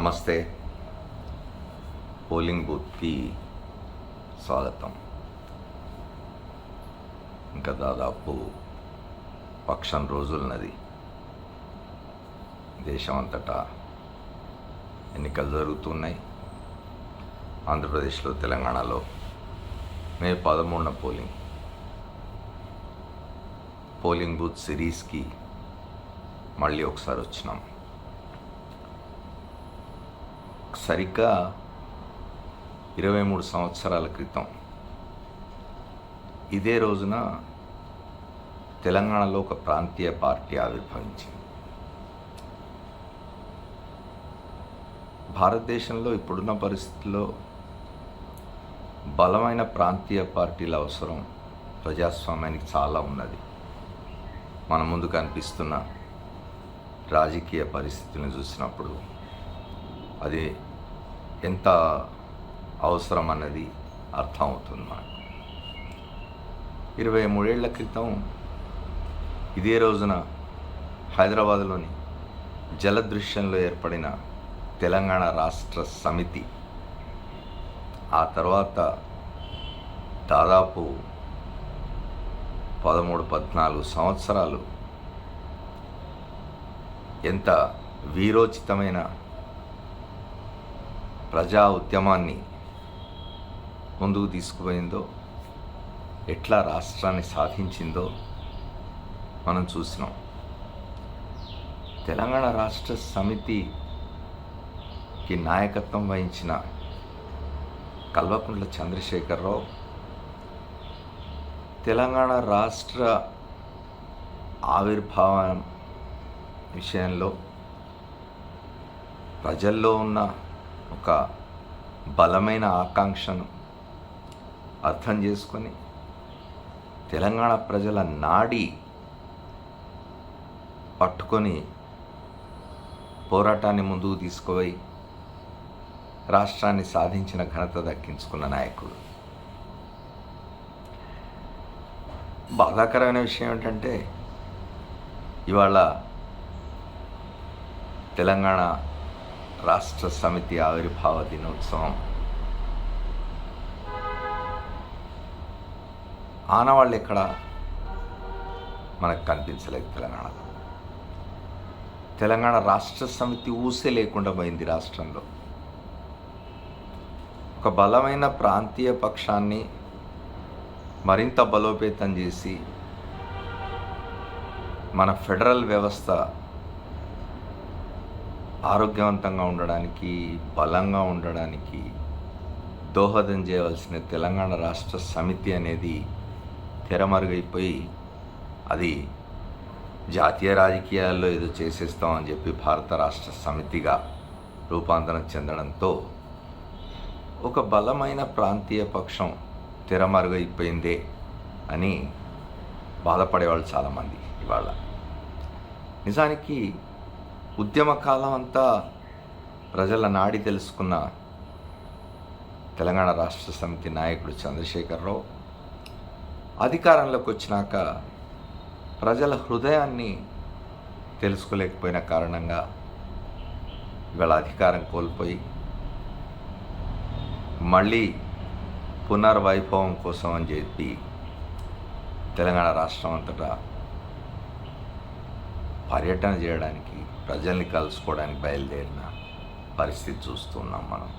నమస్తే. పోలింగ్ బూత్కి స్వాగతం. ఇంకా దాదాపు పక్షం రోజులున్నది. దేశం అంతటా ఎన్నికలు జరుగుతున్నాయి. ఆంధ్రప్రదేశ్లో తెలంగాణలో మే పదమూడున పోలింగ్. పోలింగ్ బూత్ సిరీస్కి మళ్ళీ ఒకసారి వచ్చినాం. సరిగ్గా ఇరవై మూడు సంవత్సరాల క్రితం. ఇదే రోజున తెలంగాణలో ఒక ప్రాంతీయ పార్టీ ఆవిర్భవించింది. భారతదేశంలో ఇప్పుడున్న పరిస్థితుల్లో బలమైన ప్రాంతీయ పార్టీల అవసరం ప్రజాస్వామ్యానికి చాలా ఉన్నది. మన ముందు కనిపిస్తున్న రాజకీయ పరిస్థితులను చూసినప్పుడు అది ఎంత అవసరం అన్నది అర్థమవుతుంది మనకు ఇరవై మూడేళ్ళ క్రితం ఇదే రోజున హైదరాబాద్లోని జలదృశ్యంలో ఏర్పడిన తెలంగాణ రాష్ట్ర సమితి ఆ తర్వాత దాదాపు పదమూడు పద్నాలుగు సంవత్సరాలు ఎంత వీరోచితమైన ప్రజా ఉద్యమాన్ని ముందుకు తీసుకుపోయిందో ఎట్లా రాష్ట్రాన్ని సాధించిందో మనం చూసినాం. తెలంగాణ రాష్ట్ర సమితికి నాయకత్వం వహించిన కల్వకుంట్ల చంద్రశేఖరరావు తెలంగాణ రాష్ట్ర ఆవిర్భావం విషయంలో ప్రజల్లో ఉన్న ఒక బలమైన ఆకాంక్షను అర్థం చేసుకొని తెలంగాణ ప్రజల నాడి పట్టుకొని పోరాటాన్ని ముందుకు తీసుకుపోయి రాష్ట్రాన్ని సాధించిన ఘనత దక్కించుకున్న నాయకుడు. బాధాకరమైన విషయం ఏంటంటే ఇవాళ తెలంగాణ రాష్ట్ర సమితి ఆవిర్భావ దినోత్సవం ఆనవాళ్ళు ఎక్కడ? మనకు కనిపించలేదు తెలంగాణలో. తెలంగాణ రాష్ట్ర సమితి ఊసే లేకుండా పోయింది రాష్ట్రంలో. ఒక బలమైన ప్రాంతీయ పక్షాన్ని మరింత బలోపేతం చేసి మన ఫెడరల్ వ్యవస్థ ఆరోగ్యవంతంగా ఉండడానికి బలంగా ఉండడానికి దోహదం చేయవలసిన తెలంగాణ రాష్ట్ర సమితి అనేది తెరమరుగైపోయి అది జాతీయ రాజకీయాల్లో ఏదో చేసేస్తామని చెప్పి భారత రాష్ట్ర సమితిగా రూపాంతరం చెందడంతో ఒక బలమైన ప్రాంతీయ పక్షం తెరమరుగైపోయిందే అని బాధపడేవాళ్ళు చాలామంది ఇవాళ. నిజానికి ఉద్యమ కాలం అంతా ప్రజల నాడి తెలుసుకున్న తెలంగాణ రాష్ట్ర సమితి నాయకుడు చంద్రశేఖరరావు. అధికారంలోకి వచ్చినాక ప్రజల హృదయాన్ని తెలుసుకోలేకపోయిన కారణంగా ఇవాళ అధికారం కోల్పోయి మళ్ళీ పునర్వైభవం కోసం అని చెప్పి తెలంగాణ రాష్ట్రం అంతటా పర్యటన చేయడానికి ప్రజల్ని కలుసుకోవడానికి బయలుదేరిన పరిస్థితి చూస్తున్నాం మనం.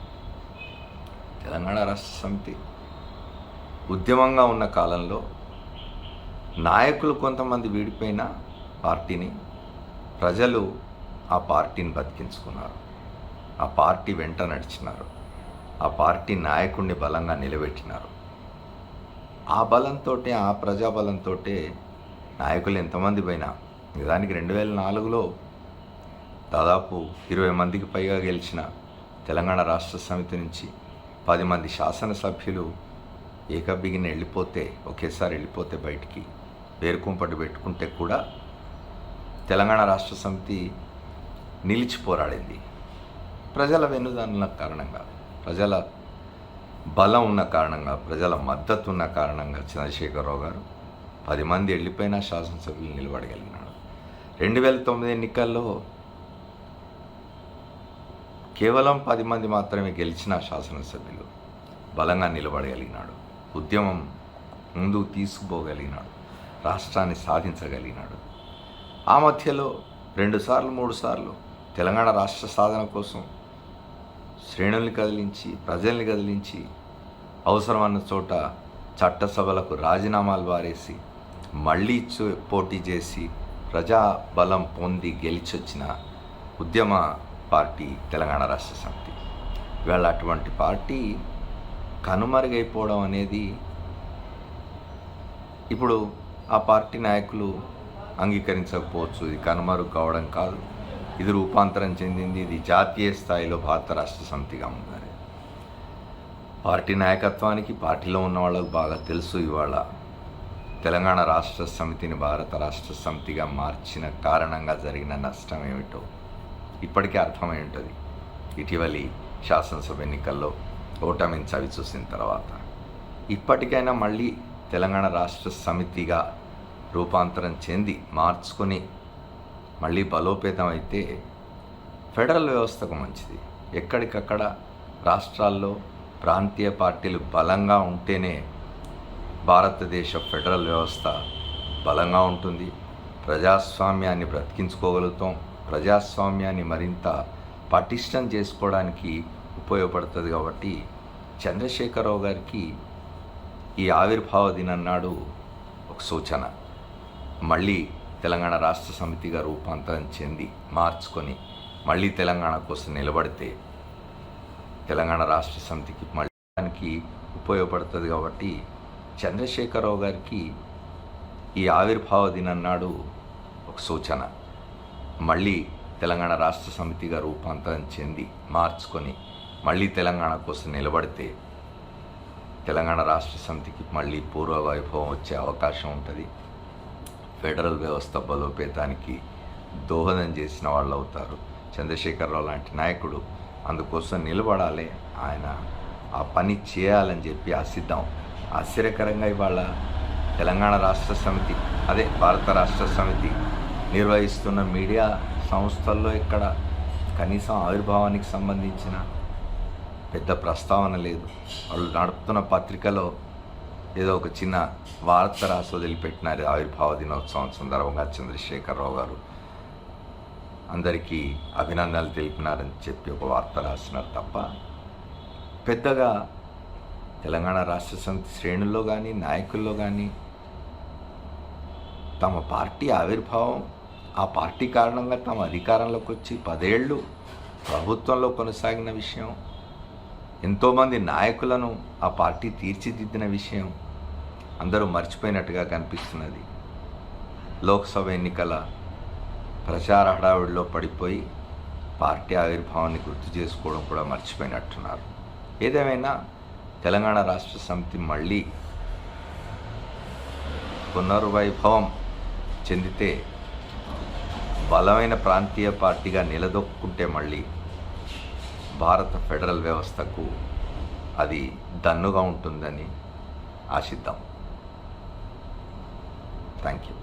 తెలంగాణ రాష్ట్ర సమితి ఉద్యమంగా ఉన్న కాలంలో నాయకులు కొంతమంది వీడిపోయిన పార్టీని ప్రజలు ఆ పార్టీని బతికించుకున్నారు. ఆ పార్టీ వెంట నడిచినారు. ఆ పార్టీ నాయకుడిని బలంగా నిలబెట్టినారు. ఆ బలంతో ఆ ప్రజాబలంతో నాయకులు ఎంతమంది పోయినా నిజానికి రెండు వేల నాలుగులో దాదాపు ఇరవై మందికి పైగా గెలిచిన తెలంగాణ రాష్ట్ర సమితి నుంచి పది మంది శాసనసభ్యులు ఏకబిగిన వెళ్ళిపోతే ఒకేసారి వెళ్ళిపోతే బయటికి వేరుకుంపటి పెట్టుకుంటే కూడా తెలంగాణ రాష్ట్ర సమితి నిలిచి పోరాడింది. ప్రజల వెన్నుదన్నుల కారణంగా ప్రజల బలం ఉన్న కారణంగా ప్రజల మద్దతు ఉన్న కారణంగా చంద్రశేఖరరావు గారు పది మంది వెళ్ళిపోయినా శాసనసభ్యులు నిలబడగలిగినాడు. రెండు వేల తొమ్మిది ఎన్నికల్లో కేవలం పది మంది మాత్రమే గెలిచిన శాసనసభ్యులు బలంగా నిలబడగలిగినాడు. ఉద్యమం ముందుకు తీసుకుపోగలిగినాడు. రాష్ట్రాన్ని సాధించగలిగినాడు. ఆ మధ్యలో రెండుసార్లు మూడు సార్లు తెలంగాణ రాష్ట్ర సాధన కోసం శ్రేణుల్ని కదిలించి ప్రజల్ని కదిలించి అవసరమన్న చోట చట్టసభలకు రాజీనామాలు వారేసి మళ్ళీ పోటీ చేసి ప్రజాబలం పొంది గెలిచొచ్చిన ఉద్యమ పార్టీ తెలంగాణ రాష్ట్ర సమితి. ఇవాళ అటువంటి పార్టీ కనుమరుగైపోవడం అనేది ఇప్పుడు ఆ పార్టీ నాయకులు అంగీకరించకపోవచ్చు. ఇది కనుమరుగు కావడం కాదు. ఇది రూపాంతరం చెందింది. ఇది జాతీయ స్థాయిలో భారత రాష్ట్ర సమితిగా ఉందని పార్టీ నాయకత్వానికి పార్టీలో ఉన్న వాళ్ళకు బాగా తెలుసు ఇవాళ తెలంగాణ రాష్ట్ర సమితిని భారత రాష్ట్ర సమితిగా మార్చిన కారణంగా జరిగిన నష్టం ఏమిటో. ఇప్పటికే అర్థమై ఉంటుంది. ఇటీవలి శాసనసభ ఎన్నికల్లో ఓటమిని చవి చూసిన తర్వాత ఇప్పటికైనా మళ్ళీ తెలంగాణ రాష్ట్ర సమితిగా రూపాంతరం చెంది మార్చుకొని మళ్ళీ బలోపేతం అయితే ఫెడరల్ వ్యవస్థకు మంచిది. ఎక్కడికక్కడ రాష్ట్రాల్లో ప్రాంతీయ పార్టీలు బలంగా ఉంటేనే భారతదేశ ఫెడరల్ వ్యవస్థ బలంగా ఉంటుంది. ప్రజాస్వామ్యాన్ని బ్రతికించుకోగలుగుతాం. ప్రజాస్వామ్యాన్ని మరింత పటిష్టం చేసుకోవడానికి ఉపయోగపడుతుంది కాబట్టి చంద్రశేఖరరావు గారికి ఈ ఆవిర్భావ దినన్నాడు ఒక సూచన. మళ్ళీ తెలంగాణ రాష్ట్ర సమితిగా రూపాంతరం చెంది మార్చుకొని మళ్ళీ తెలంగాణ కోసం నిలబడితే తెలంగాణ రాష్ట్ర సమితికి మళ్ళీ దానికి ఉపయోగపడుతుంది కాబట్టి చంద్రశేఖరరావు గారికి ఈ ఆవిర్భావ దినన్నాడు ఒక సూచన. మళ్ళీ తెలంగాణ రాష్ట్ర సమితిగా రూపాంతరం చెంది మార్చుకొని మళ్ళీ తెలంగాణ కోసం నిలబడితే తెలంగాణ రాష్ట్ర సమితికి మళ్ళీ పూర్వ వైభవం వచ్చే అవకాశం ఉంటుంది. ఫెడరల్ వ్యవస్థ బలోపేతానికి దోహదం చేసిన వాళ్ళు అవుతారు. చంద్రశేఖరరావు లాంటి నాయకుడు అందుకోసం నిలబడాలి. ఆయన ఆ పని చేయాలని చెప్పి ఆశిద్దాం. ఆశ్చర్యకరంగా ఇవాళ తెలంగాణ రాష్ట్ర సమితి అదే భారత రాష్ట్ర సమితి నిర్వహిస్తున్న మీడియా సంస్థల్లో ఇక్కడ కనీసం ఆవిర్భావానికి సంబంధించిన పెద్ద ప్రస్తావన లేదు. వాళ్ళు నడుపుతున్న పత్రికలో ఏదో ఒక చిన్న వార్త రాసి వదిలిపెట్టినారు ఆవిర్భావ దినోత్సవం సందర్భంగా చంద్రశేఖరరావు గారు. అందరికీ అభినందనలు తెలిపినారని చెప్పి ఒక వార్త రాసినారు తప్ప పెద్దగా తెలంగాణ రాష్ట్ర సమితి శ్రేణుల్లో కానీ నాయకుల్లో కానీ తమ పార్టీ ఆవిర్భావం ఆ పార్టీ కారణంగా తమ అధికారంలోకి వచ్చి పదేళ్ళు ప్రభుత్వంలో కొనసాగిన విషయం ఎంతోమంది నాయకులను ఆ పార్టీ తీర్చిదిద్దిన విషయం అందరూ మర్చిపోయినట్టుగా కనిపిస్తున్నది. లోక్సభ ఎన్నికల ప్రచార హడావిడిలో పడిపోయి పార్టీ ఆవిర్భావాన్ని గుర్తు చేసుకోవడం కూడా మర్చిపోయినట్టున్నారు. ఏదేమైనా తెలంగాణ రాష్ట్ర సమితి మళ్ళీ పునర్వైభవం చెందితే బలమైన ప్రాంతీయ పార్టీగా నిలదొక్కుంటే మళ్ళీ భారత ఫెడరల్ వ్యవస్థకు అది దన్నుగా ఉంటుందని ఆశిద్దాం. Thank you